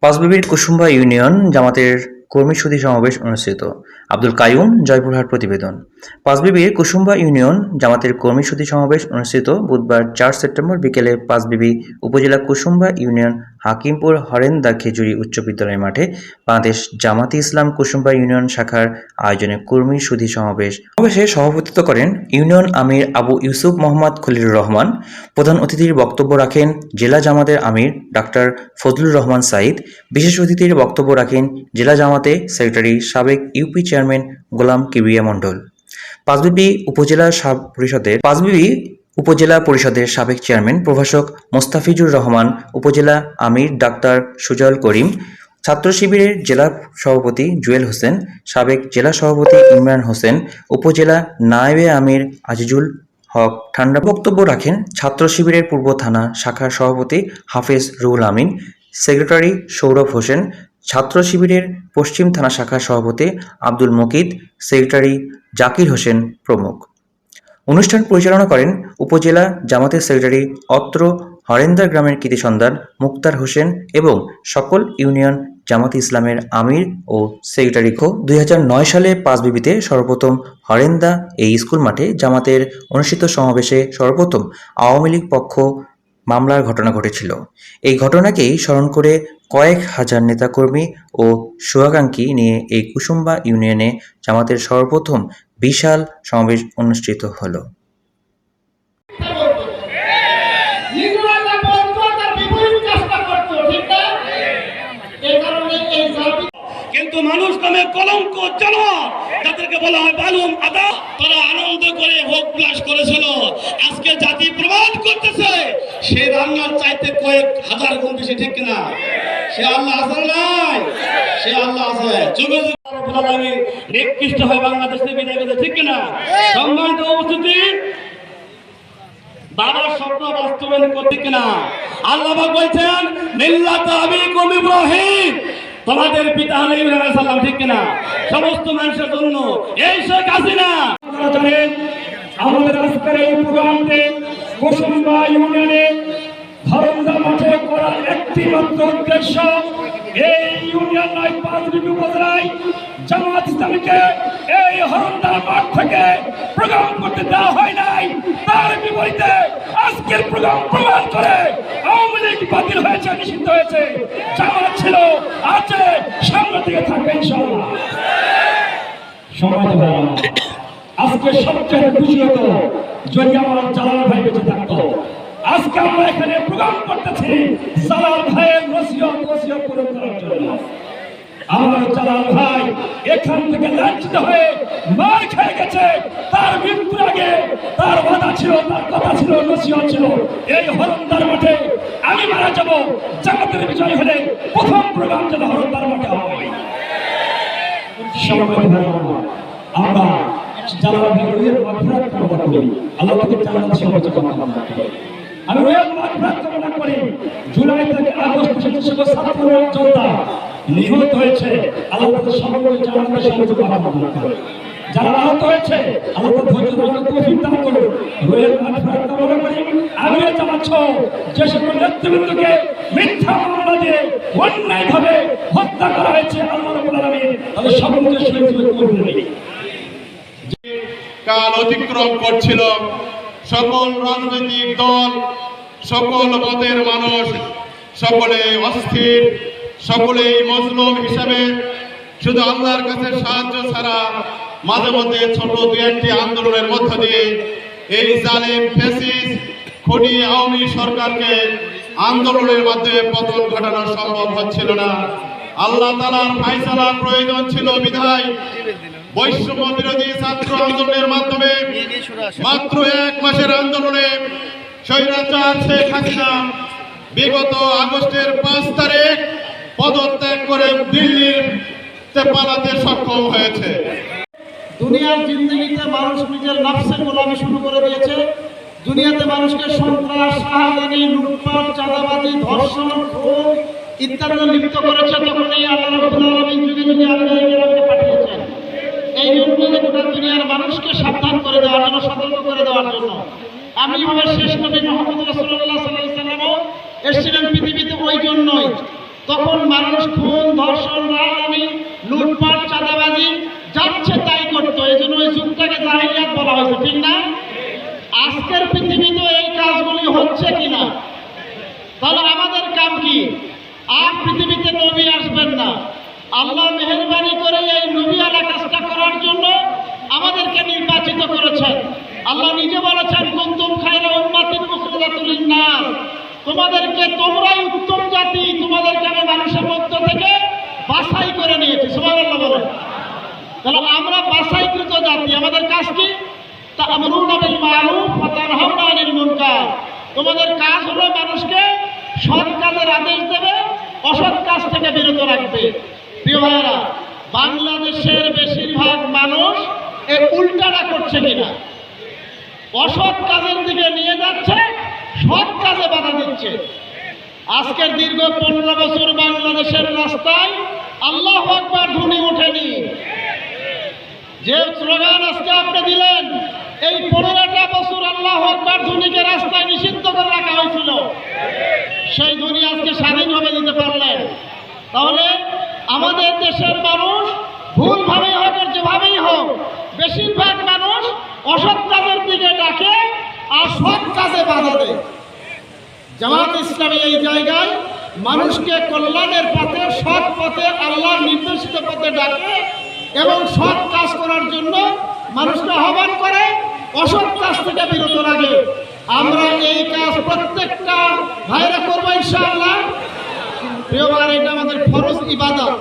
পাঁচবিবির Kusumba union জামাতের কর্মী সুধী সমাবেশ অনুষ্ঠিত। আব্দুল কায়ুম জয়পুরহাট প্রতিবেদন। পাঁচবিবির কুসুম্বা ইউনিয়ন জামাতের কর্মী সুধী সমাবেশ অনুষ্ঠিত বুধবার চার সেপ্টেম্বর বিকেলে পাঁচবিবি উপজেলা কুসুম্বা ইউনিয়ন হাকিমপুর হরেন্দা খেজুরি উচ্চ বিদ্যালয় মাঠে বাংলাদেশ জামাতি ইসলাম কুসুম্বা ইউনিয়ন শাখার আয়োজনে কর্মী সুধি সমাবেশ সমাবেশে সভাপতিত্ব করেন ইউনিয়ন আমির আবু ইউসুফ মোহাম্মদ খলিলুর রহমান। প্রধান অতিথির বক্তব্য রাখেন জেলা জামাতের আমির ডাক্তার ফজলুর রহমান সাইদ বিশেষ অতিথির বক্তব্য রাখেন জেলা জামাতে সেক্রেটারি সাবেক ইউপি চেয়ারম্যান গোলাম কিবিয়া মণ্ডল। পাঁচবিবি উপজেলা পরিষদের পাঁচবিবি উপজেলা পরিষদের সাবেক চেয়ারম্যান প্রভাষক মোস্তাফিজুর রহমান, উপজেলা আমির ডাক্তার সুজল করিম, ছাত্র শিবিরের জেলা সভাপতি জুয়েল হোসেন, সাবেক জেলা সভাপতি ইমরান হোসেন, উপজেলা নায়েবে আমির আজিজুল হক ঠান্ডা বক্তব্য রাখেন ছাত্র শিবিরের পূর্ব থানা শাখার সভাপতি হাফেজ রুহুল আমিন, সেক্রেটারি সৌরভ হোসেন ছাত্র শিবিরের পশ্চিম থানা শাখার সভাপতি আব্দুল মকিদ সেক্রেটারি জাকির হোসেন প্রমুখ। অনুষ্ঠান পরিচালনা করেন উপজেলা জামাতের সেক্রেটারি অত্র হরেন্দার গ্রামের কৃতি সন্ধান মুক্তার হোসেন এবং সকল ইউনিয়ন জামাত ইসলামের আমির ও সেক্রেটারি খো। দুই হাজার নয় সালে পাঁচবিবিতে সর্বপ্রথম হরেন্দা এই স্কুল মাঠে জামাতের অনুষ্ঠিত সমাবেশে সর্বপ্রথম আওয়ামী লীগ পক্ষ মামলার ঘটনা ঘটেছিল। এই ঘটনাকেই স্মরণ করে কয়েক হাজার নেতাকর্মী ও শুভাকাঙ্ক্ষী নিয়ে এই কুসুম্বা ইউনিয়নে জামাতের সর্বপ্রথম বিশাল সমাবেশ অনুষ্ঠিত হলো। কিন্তু মানুষ নামে কলঙ্ক বলা হয় বালুম আদা, তারা আনন্দ করে ভোগ বিলাস করেছিল। আজকে জাতি প্রমাণ করতেছে সে রান্নার চাইতে কয়েক হাজার গুণ বেশি, ঠিক কিনা? সে আল্লাহ আছে না নাই? সে আল্লাহ আছে। যুগে যুগে নিকৃষ্ট হয় বাংলাদেশ থেকে বিদায় করেছে ঠিক কিনা? সম্মানিত উপস্থিতি, বাবার স্বপ্ন বাস্তবায়ন করতে কিনা? আল্লাহ বলছেন, মিল্লাত আবিকুম ইব্রাহিম। তোমাদের পিতা হলো ইব্রাহিম আলাইহিস সালাম ঠিক কিনা? সমস্ত মানুষের জন্য এই শেখ জানেন, আমাদের আজকের এই প্রোগ্রামটি কুসুম্বা ইউনিয়নে ধরন্দা মাঠে করার একটি মাত্র উদ্দেশ্য এই ইউনিয়ন নয়, পাঁচ বিবি উপজেলায় জামাত ইসলামীকে এই হরন্দা মাঠ থেকে প্রোগ্রাম করতে দেওয়া হয় নাই। তার বিপরীতে আজকের প্রোগ্রাম প্রমাণ করে আওয়ামী লীগ হয়েছে, নিষিদ্ধ হয়েছে। জামাত ছিল, আছে, সামনে দিকে থাকবে ইনশাআল্লাহ। সময়। আজকে সবচেয়ে খুশি হতো যদি আমার জালাল ভাই বেঁচে থাকতো। আজকে আমরা এখানে প্রোগ্রাম করতেছি জালাল ভাইয়ের নসিহত নসিহত পূরণ করার জন্য। আমার জালাল ভাই এখান থেকে লাঞ্ছিত হয়ে মার খেয়ে গেছে। তার মৃত্যুর আগে তার কথা ছিল, তার কথা ছিল, নসিহত ছিল। এই হরন্দার মাঠে আমি মারা যাব। জামাতের বিজয় হলে প্রথম প্রোগ্রাম যেন হরন্দার মাঠে ভালো আমরা যারা রুহের মাগফিরাত কামনা করি। আল্লাহ তাকে জান্নাত সহজে কামনা করি আমি মাগফিরাত কামনা করি। জুলাই থেকে আগস্ট সকল ছাত্র যোদ্ধা নিহত হয়েছে, আল্লাহ জান্নাত সহজে কামনা যারা আহত হয়েছে, আল্লাহ ধৈর্য ধরে তৌফিক দান করুন। মাগফিরাত কামনা করি। আমি জানাচ্ছ যে সকল নেতৃবৃন্দকে মিথ্যা মামলা দিয়ে অন্যায়ভাবে হত্যা করা হয়েছে, আল্লাহ রাব্বুল আলামিন তাদের সকলকে কাল অতিক্রম করছিল সকল রাজনৈতিক দল, সকল মতের মানুষ, সকলে অস্থির, সকলেই মজলুম হিসাবে শুধু আল্লাহর কাছে সাহায্য ছাড়া মাঝে মধ্যে ছোট দু একটি আন্দোলনের মধ্য দিয়ে এই জালেম ফেসিস খুনি আওয়ামী সরকারকে আন্দোলনের মাধ্যমে পতন ঘটানো সম্ভব হচ্ছিল না। আল্লাহ তালার ফাইসালা প্রয়োজন ছিল বিধায় বৈষম্য বিরোধী ছাত্র আন্দোলনের মাধ্যমে মাত্র এক মাসের আন্দোলনে স্বৈরাচার শেখ হাসিনা বিগত আগস্টের পাঁচ তারিখ পদত্যাগ করে দিল্লির পালাতে সক্ষম হয়েছে। দুনিয়ার জিন্দগিতে মানুষ নিজের নফসের গোলামি শুরু করে দিয়েছে। দুনিয়াতে মানুষকে সন্ত্রাস শাহজানি লুটপাট, চাঁদাবাজি, ধর্ষণ খুন ইত্যাদি লিপ্ত করেছে। তখন আল্লাহ যুগে যুগে আল্লাহ পাঠিয়েছেন এই জন্য গোটা দুনিয়ার মানুষকে সাবধান করে দেওয়ার জন্য, সতর্ক করে দেওয়ার জন্য। আমি আমার শেষ নবী মোহাম্মদ রাসূলুল্লাহ সাল্লাল্লাহু আলাইহি সাল্লামও এসেছিলেন পৃথিবীতে ওই জন্যই। তখন মানুষ খুন, ধর্ষণ রাহানি লুটপাট, চাঁদাবাজি যাচ্ছে তাই করতো এই জন্য ওই যুগটাকে জাহিলিয়াত বলা হয়েছে ঠিক না আজকের পৃথিবীতে এই কাজগুলি হচ্ছে কিনা তাহলে আমাদের কাম কি আর পৃথিবীতে নবী আসবেন না আল্লাহ মেহরবানি করে এই নবী আলা কাজটা করার জন্য আমাদেরকে নির্বাচিত করেছেন আল্লাহ নিজে বলেছেন কুন্তুম খায়রা উম্মাতিন মুখরিজাতুল লিন্নাস তোমাদেরকে তোমরাই উত্তম জাতি তোমাদেরকে আমি মানুষের মধ্য থেকে বাছাই করে নিয়েছি সুবহানাল্লাহ বলেন তাহলে আমরা বাছাইকৃত জাতি। আমাদের কাজ কি? তোমাদের কাজ হলো মানুষকে সৎ কাজের আদেশ দেবে, অসৎ কাজ থেকে বিরত রাখবে। বাংলাদেশের বেশিরভাগ মানুষ এই উল্টাটা করছে কিনা? অসৎ কাজের দিকে নিয়ে যাচ্ছে, সৎ কাজে বাধা দিচ্ছে। আজকের দীর্ঘ পনেরো বছর বাংলাদেশের রাস্তায় আল্লাহ আকবার ধ্বনি ওঠেনি। যে স্লোগান আজকে আপনি দিলেন, এই পনেরোটা বছর আল্লাহ আকবার ধ্বনিকে রাস্তায় নিষিদ্ধ করে রাখা হয়েছিল। সেই ধ্বনি আজকে স্বাধীনভাবে দিতে পারলেন। তাহলে আমাদের দেশের মানুষ ভুলভাবেই হোক আর যেভাবেই হোক, বেশিরভাগ মানুষ অসৎ কাজের দিকে ডাকে আর সৎ কাজে বাধা দেয়। জামাত ইসলামী এই জায়গায় মানুষকে কল্যাণের পথে, সৎ পথে আল্লাহ নির্দেশিত পথে ডাকে এবং সৎ কাজ মানুষকে আহ্বান করে, অসৎ কাজ থেকে বিরত রাখে। আমরা এই কাজ প্রত্যেকটা ভাইরা করব ইনশাআল্লাহ। প্রিয় ভাইরা, এটা আমাদের ফরজ ইবাদত।